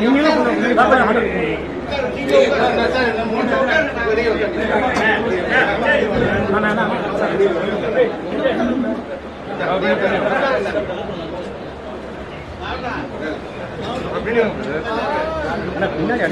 நீங்களே பின்னாடி